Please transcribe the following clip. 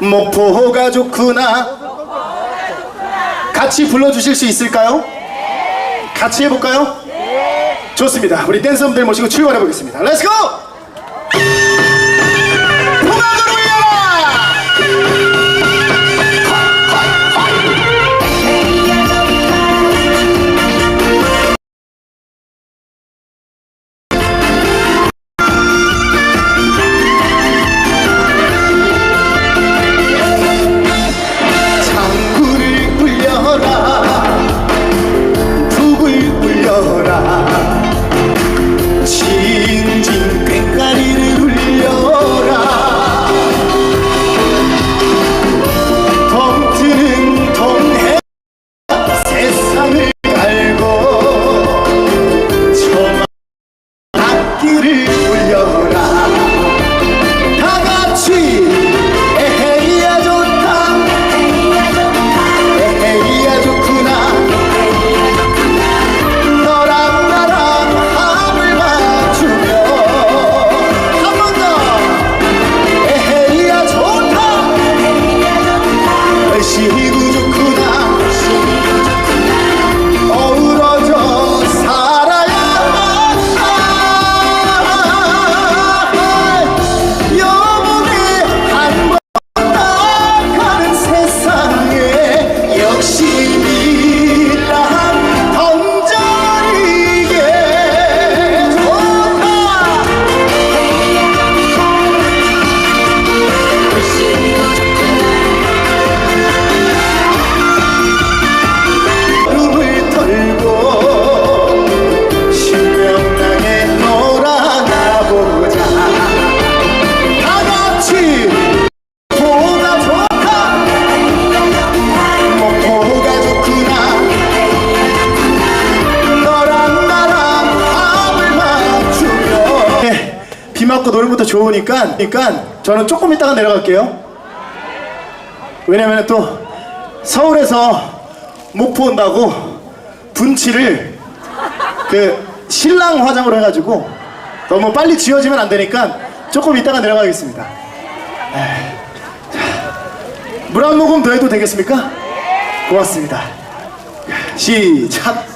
목포가 좋구나 같이 불러주실 수 있을까요? 같이 해볼까요? 좋습니다 우리 댄서분들 모시고 출발해 보겠습니다 렛츠고! 비 맞고 노래부터 좋으니까 그러니까 저는 조금 이따가 내려갈게요 왜냐면 또 서울에서 목포 온다고 분치를 그 신랑 화장으로 해가지고 너무 빨리 지워지면 안 되니까 조금 이따가 내려가겠습니다. 물 한 모금 더 해도 되겠습니까? 고맙습니다. 시작.